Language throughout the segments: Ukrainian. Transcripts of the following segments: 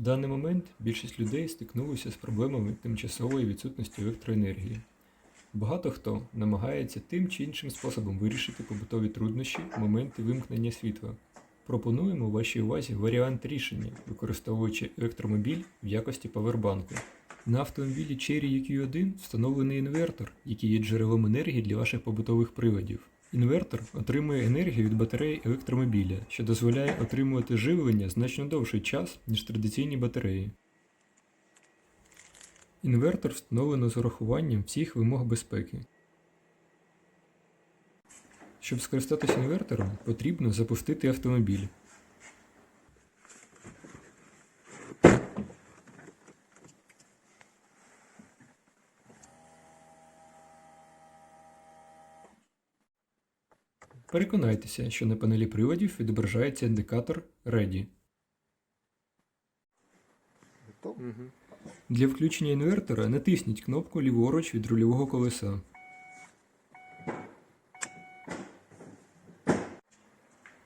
В даний момент більшість людей стикнулися з проблемами тимчасової відсутності електроенергії. Багато хто намагається тим чи іншим способом вирішити побутові труднощі в моменти вимкнення світла. Пропонуємо вашій увазі варіант рішення, використовуючи електромобіль в якості павербанку. На автомобілі Cherry EQ1 встановлений інвертор, який є джерелом енергії для ваших побутових приладів. Інвертор отримує енергію від батареї електромобіля, що дозволяє отримувати живлення значно довший час, ніж традиційні батареї. Інвертор встановлено з урахуванням всіх вимог безпеки. Щоб скористатися інвертором, потрібно запустити автомобіль. Переконайтеся, що на панелі приладів відображається індикатор Ready. Для включення інвертора натисніть кнопку ліворуч від рульового колеса.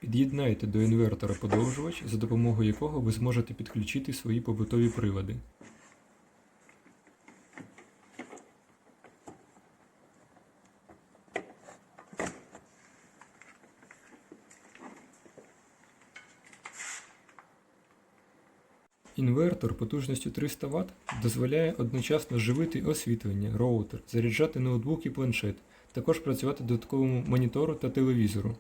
Під'єднайте до інвертора подовжувач, за допомогою якого ви зможете підключити свої побутові прилади. Інвертор потужністю 300 Вт дозволяє одночасно живити освітлення, роутер, заряджати ноутбук і планшет, також працювати додатковому монітору та телевізору.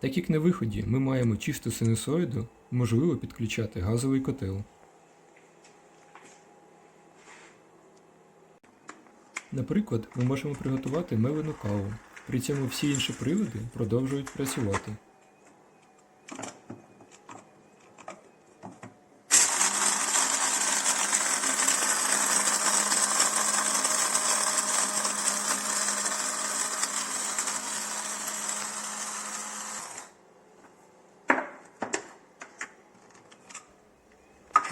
Так як на виході ми маємо чисту синусоїду, можливо підключати газовий котел. Наприклад, ми можемо приготувати мелену каву, при цьому всі інші прилади продовжують працювати.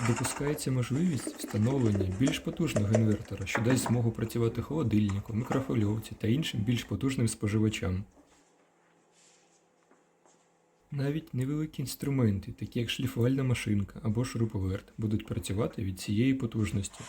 Допускається можливість встановлення більш потужного інвертора, що дасть змогу працювати холодильнику, мікрофольовці та іншим більш потужним споживачам. Навіть невеликі інструменти, такі як шліфувальна машинка або шуруповерт, будуть працювати від цієї потужності.